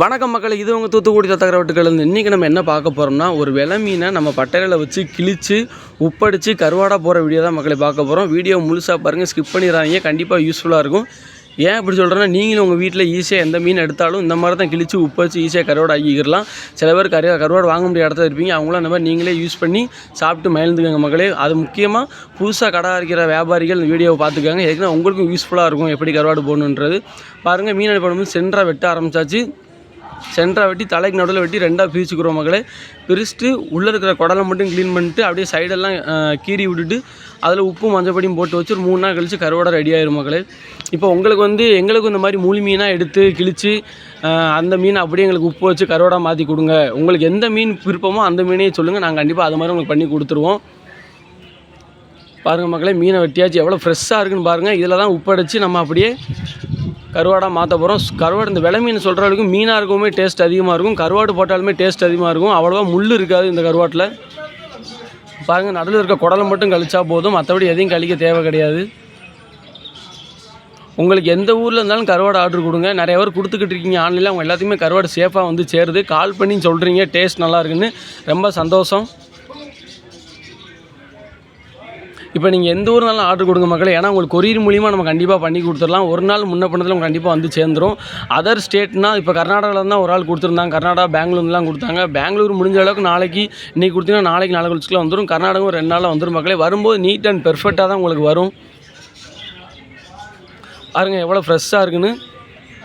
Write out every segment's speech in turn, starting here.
வணக்கம் மக்கள் இது உங்கள் தூத்துக்குடி தத்தகர வெட்டுக்கள் இன்றைக்கி நம்ம என்ன பார்க்க போகிறோம்னா ஒரு விலை மீனை நம்ம பட்டையில் வச்சு கிழித்து உப்படிச்சு கருவாடா போகிற வீடியோ தான் மக்களை பார்க்க போகிறோம் வீடியோ முழுசாக பாருங்கள் ஸ்கிப் பண்ணிடுறாங்க கண்டிப்பாக யூஸ்ஃபுல்லாக இருக்கும். ஏன் இப்படி சொல்கிறேன்னா நீங்களும் உங்கள் வீட்டில் ஈஸியாக எந்த மீன் எடுத்தாலும் இந்த மாதிரி தான் கிழிச்சு உப்பு வச்சு ஈஸியாக கருவாடு ஆக்கிக்கிறலாம் சில பேர் கரு கருவாடு வாங்க முடியாத இடத்துல இருப்பீங்க. அவங்களும் அந்த மாதிரி நீங்களே யூஸ் பண்ணி சாப்பிட்டு மகிழ்ந்துக்கங்க மக்களே. அது முக்கியமாக புதுசாக கடை அரைக்கிற வியாபாரிகள் இந்த வீடியோவை பார்த்துக்கோங்க. ஏற்கனவே உங்களுக்கும் யூஸ்ஃபுல்லாக இருக்கும் எப்படி கருவாடு போகணுன்றது பாருங்கள் மீன் பண்ணும்போது சென்டராக வெட்ட ஆரம்பிச்சாச்சு. சென்டராக வெட்டி தலைக்கு நடுவில் வெட்டி ரெண்டாக பிரிச்சுக்கிறோம் மகளே பிரிச்சுட்டு உள்ளே இருக்கிற குடலை மட்டும் க்ளீன் பண்ணிட்டு அப்படியே சைடெல்லாம் கீறி விட்டுட்டு அதில் உப்பு மஞ்சப்படியும் போட்டு வச்சு ஒரு மூணு நாள் கழித்து கருவாடை ரெடி ஆயிரும் மகளே இப்போ உங்களுக்கு வந்து எங்களுக்கும் இந்த மாதிரி மூலி மீனாக எடுத்து கிழித்து அந்த மீனை அப்படியே எங்களுக்கு உப்பு வச்சு கருவாடாக மாற்றி கொடுங்க. உங்களுக்கு எந்த மீன் விருப்பமோ அந்த மீனையே சொல்லுங்கள் நாங்கள் கண்டிப்பாக அது மாதிரி உங்களுக்கு பண்ணி கொடுத்துருவோம். பாருங்கள் மக்களே மீனை வெட்டியாச்சு. எவ்வளோ ஃப்ரெஷ்ஷாக இருக்குன்னு பாருங்கள் இதில் தான் உப்படைச்சு நம்ம அப்படியே கருவாடாக மாற்ற போகிறோம் கருவாடு இந்த விலை மீன் சொல்கிற அளவுக்கு மீனாக இருக்கவுமே டேஸ்ட் அதிகமாக இருக்கும். கருவாடு போட்டாலுமே டேஸ்ட் அதிகமாக இருக்கும். அவ்வளோவா முள் இருக்காது இந்த கருவாட்டில். பாருங்கள் நடுவில் இருக்க குடலை மட்டும் கழிச்சா போதும். மற்றபடி எதையும் கழிக்க தேவை கிடையாது. உங்களுக்கு எந்த ஊரில் இருந்தாலும் கருவாடு ஆர்டர் கொடுங்க. நிறைய பேர் கொடுத்துக்கிட்டு இருக்கீங்க. ஆன்லைனில் அவங்க எல்லாத்தையுமே கருவாடு சேஃபாக வந்து சேருது. கால் பண்ணி சொல்கிறீங்க டேஸ்ட் நல்லா இருக்குன்னு. ரொம்ப சந்தோஷம். இப்போ நீங்கள் எந்த ஊர்னாலும் ஆர்டர் கொடுங்க மக்களே. ஏன்னா உங்களுக்கு கொரியர் மூலியமாக நம்ம கண்டிப்பாக பண்ணி கொடுத்துடலாம். ஒரு நாள் முன்ன பண்ணதில் உங்களுக்கு கண்டிப்பாக வந்து சேர்ந்துரும். அதர் ஸ்டேட்னா இப்போ கர்நாடகாவில் தான் ஒரு ஆள் கொடுத்துருந்தாங்க. கர்நாடகா பெங்களூர்லாம் கொடுத்தாங்க. பெங்களூர் முடிஞ்ச அளவுக்கு நாளைக்கு இன்றைக்கி கொடுத்தீங்கன்னா நாளைக்கு நாலு கழிச்சுக்குள்ள வந்துடும் கர்நாடகம் ரெண்டு நாளில் வந்துடும் மக்களே. வரும்போது நீட் அண்ட் பெர்ஃபெக்டாக தான் உங்களுக்கு வரும். பாருங்கள் எவ்வளோ ஃப்ரெஷ்ஷாக இருக்குன்னு.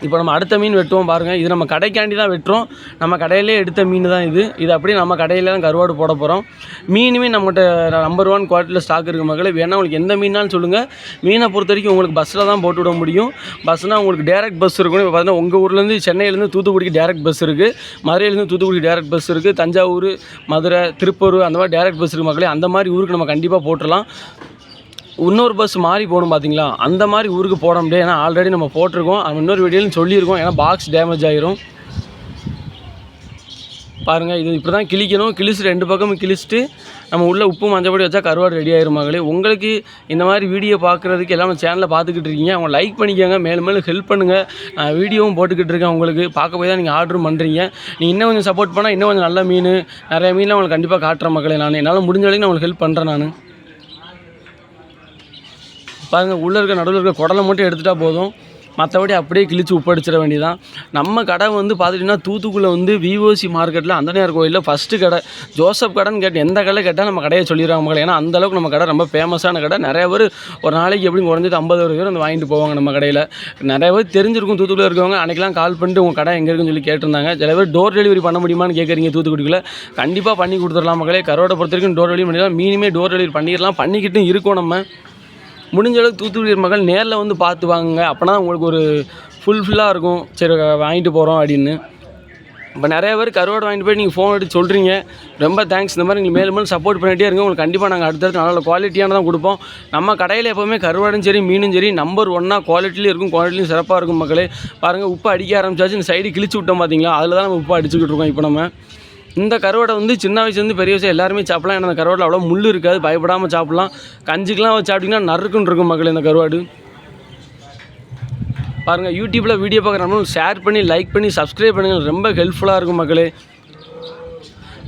இப்போ நம்ம அடுத்த மீன் வெட்டுவோம் பாருங்கள் இது நம்ம கடைக்காண்டி தான் வெட்டுறோம். நம்ம கடையிலே எடுத்த மீன் தான் இது. இது அப்படியே நம்ம கடையில் தான் கருவாடு போட போகிறோம் மீனுமே நம்மகிட்ட நம்பர் ஒன் குவாலிட்டியில் ஸ்டாக் இருக்குது மக்களே. வேணால் உங்களுக்கு எந்த மீனாலும் சொல்லுங்கள் மீனை பொறுத்த வரைக்கும் உங்களுக்கு பஸ்ஸில் தான் போட்டு விட முடியும். பஸ்னால் உங்களுக்கு டேரக்ட் பஸ் இருக்கணும் இப்போ பார்த்தீங்கன்னா உங்கள் ஊர்லேருந்து சென்னையிலேருந்து தூத்துக்குடிக்கு டேரக்ட் பஸ் இருக்குது மதுரையிலேருந்து தூத்துக்குடி டேரக்ட் பஸ் இருக்குது தஞ்சாவூர் மதுரை திருப்பூர் அந்த மாதிரி டேரக்ட் பஸ் இருக்குது மக்களே. அந்த மாதிரி ஊருக்கு நம்ம கண்டிப்பாக போட்டுடலாம். இன்னொரு பஸ் மாறி போகணும் பார்த்தீங்களா அந்த மாதிரி ஊருக்கு போட முடியாது ஏன்னா ஆல்ரெடி நம்ம போட்டிருக்கோம். அது இன்னொரு வீடியோலையும் சொல்லியிருக்கோம். ஏன்னா பாக்ஸ் டேமேஜ் ஆகிரும் பாருங்கள் இது இப்படி தான் கிழிக்கணும். கிழிச்சு ரெண்டு பக்கமும் கிழிச்சிட்டு நம்ம உள்ளே உப்பு மஞ்சப்பொடி வச்சா கருவாடு ரெடி ஆயிரும் மகளே. உங்களுக்கு இந்த மாதிரி வீடியோ பார்க்குறதுக்கு எல்லாமே சேனலில் பார்த்துக்கிட்டு இருக்கீங்க. அவங்க லைக் பண்ணிக்கோங்க. மேலும் மேலும் ஹெல்ப் பண்ணுங்கள் நான் வீடியோவும் போட்டுக்கிட்டு இருக்கேன் உங்களுக்கு. பார்க்க போய் தான் நீங்கள் ஆர்டரும் பண்ணுறீங்க நீங்கள் இன்னும் கொஞ்சம் சப்போர்ட் பண்ணால் இன்னும் கொஞ்சம் நல்ல மீன் நிறைய மீன்லாம் உங்களுக்கு கண்டிப்பாக காட்டுறேன் மக்களே நான். என்னால் முடிஞ்ச வரைக்கும் நான் உங்களுக்கு ஹெல்ப் பண்ணுறேன் நான். பாருங்கள் உள்ளே இருக்க நடுவில் இருக்க குடலை மட்டும் எடுத்துட்டால் போதும். மற்றபடி அப்படியே கிழிச்சு உப்படிச்சிட வேண்டியதான் நம்ம கடை வந்து பார்த்துட்டிங்கன்னா தூத்துக்குள்ளே வந்து விஓசி மார்க்கெட்டில் அந்தனையார் கோயிலில் ஃபஸ்ட்டு கடை. ஜோசப் கடைன்னு கேட்டு எந்த கடை கேட்டால் நம்ம கடையை சொல்லிடுறாங்க மக்கள். ஏன்னா அந்தளவுக்கு நம்ம கடை ரொம்ப ஃபேமஸான கடை. நிறைய பேர் ஒரு நாளைக்கு எப்படி குறைஞ்சது ஐம்பது பேர் வந்து வாங்கிட்டு போவாங்க நம்ம கடையில். நிறைய பேர் தெரிஞ்சிருக்கும் தூத்துக்குள்ளே இருக்கவங்க. அன்றைக்கெலாம் கால் பண்ணிட்டு உங்கள் கடை எங்கே இருக்குன்னு சொல்லி கேட்டிருந்தாங்க. சில பேர் டோர் டெலிவரி பண்ண முடியுமான்னு கேட்குறீங்க தூத்துக்குடிக்குள்ளே. கண்டிப்பாக பண்ணி கொடுத்துடலாம் மக்களே. கரோட பொறுத்த வரைக்கும் டோர் டெலிவரி பண்ணிடலாம். மீனுமே டோர் டெலிவரி பண்ணிடலாம். பண்ணிக்கிட்டும் இருக்கோம் நம்ம. முடிஞ்ச அளவுக்கு தூத்துக்குடி மக்கள் நேரில் வந்து பார்த்து வாங்குங்க. அப்போனா உங்களுக்கு ஒரு ஃபுல்ஃபில்லாக இருக்கும். சரி வாங்கிட்டு போகிறோம் அப்படின்னு. இப்போ நிறைய பேர் கருவாடு வாங்கிட்டு போய் நீங்கள் ஃபோன் எடுத்து சொல்கிறீங்க ரொம்ப தேங்க்ஸ் இந்த மாதிரி நீங்கள் மேலும் மேலும் சப்போர்ட் பண்ணிகிட்டே இருங்க. உங்களுக்கு கண்டிப்பாக நாங்கள் அடுத்தடுத்து நல்ல குவாலிட்டியான தான் கொடுப்போம். நம்ம கடையில் எப்போவுமே கருவாடும் சரி மீனும் சரி நம்பர் ஒன்னாக குவாலிட்டிலையும் இருக்கும். குவாலிட்டிலையும் சிறப்பாக இருக்கும் மக்களே. பாருங்கள் உப்பு அடிக்க ஆரம்பிச்சாச்சு. இந்த சைடு கிழிச்சு விட்டோம் பார்த்தீங்களா அதில் தான் நம்ம உப்பு அடிச்சுக்கிட்டு இருக்கோம் இப்போ நம்ம. இந்த கருவாடை வந்து சின்ன வயசுலேருந்து பெரிய வயசு எல்லாருமே சாப்பிடலாம். ஏன்னா அந்த கருவாடில் அவ்வளோ முள் இருக்காது. பயப்படாமல் சாப்பிட்லாம். கஞ்சிக்கெலாம் வச்சு சாப்பிட்டிங்கன்னா நறுக்குன்னு இருக்கும் மக்கள் இந்த கருவாடு. பாருங்கள் யூடியூப்பில் வீடியோ பார்க்குறவங்களும் ஷேர் பண்ணி லைக் பண்ணி சப்ஸ்கிரைப் பண்ணுங்கள் ரொம்ப ஹெல்ப்ஃபுல்லாக இருக்கும் மக்களே.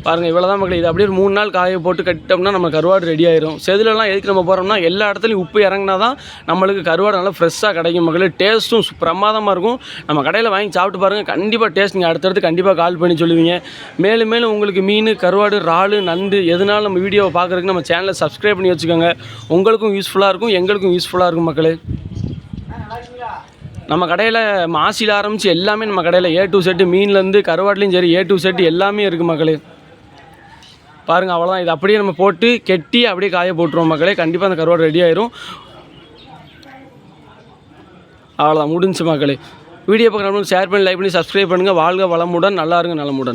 பாருங்கள் இவ்வளோ தான் மக்கள். இது அப்படியே ஒரு மூணு நாள் காய போட்டு கட்டிட்டோம்னா நம்ம கருவாடு ரெடி ஆயிரும். செதிலெல்லாம் எதுக்கு நம்ம போகிறோம்னா எல்லா இடத்துலையும் உப்பு இறங்கினா தான் நம்மளுக்கு கருவாடு நல்லா ஃப்ரெஷ்ஷாக கிடைக்கும் மக்கள். டேஸ்ட்டும் சு- பிரமாதமாக இருக்கும். நம்ம கடையில் வாங்கி சாப்பிட்டு பாருங்கள் கண்டிப்பாக டேஸ்ட் நீங்கள் அடுத்தடுத்து கண்டிப்பாக கால் பண்ணி சொல்லுவீங்க. மேலும் மேலும் உங்களுக்கு மீன் கருவாடு இறாலு நண்டு எதுனாலும் நம்ம வீடியோவை பார்க்குறதுக்கு நம்ம சேனலை சப்ஸ்கிரைப் பண்ணி வச்சுக்கோங்க. உங்களுக்கும் யூஸ்ஃபுல்லாக இருக்கும் எங்களுக்கும் யூஸ்ஃபுல்லாக இருக்கும் மக்களே. நம்ம கடையில் மாசியில் ஆரம்பித்து எல்லாமே நம்ம கடையில் ஏ டு செட்டு மீன்லேருந்து கருவாட்லேயும் சரி ஏ டு செட்டு எல்லாமே இருக்குது மக்களே. பாருங்கள் அவ்வளோதான் இது அப்படியே நம்ம போட்டு கெட்டி அப்படியே காய போட்டுருவோம் மக்களே. கண்டிப்பாக அந்த கருவாடு ரெடி ஆயிரும். அவ்வளோதான் முடிஞ்சு மக்களே. வீடியோ பார்க்குறவங்க ஷேர் பண்ணி லைக் பண்ணி சப்ஸ்கிரைப் பண்ணுங்கள் வாழ்க வளமுடன். நல்லா இருங்க நலமுடன்.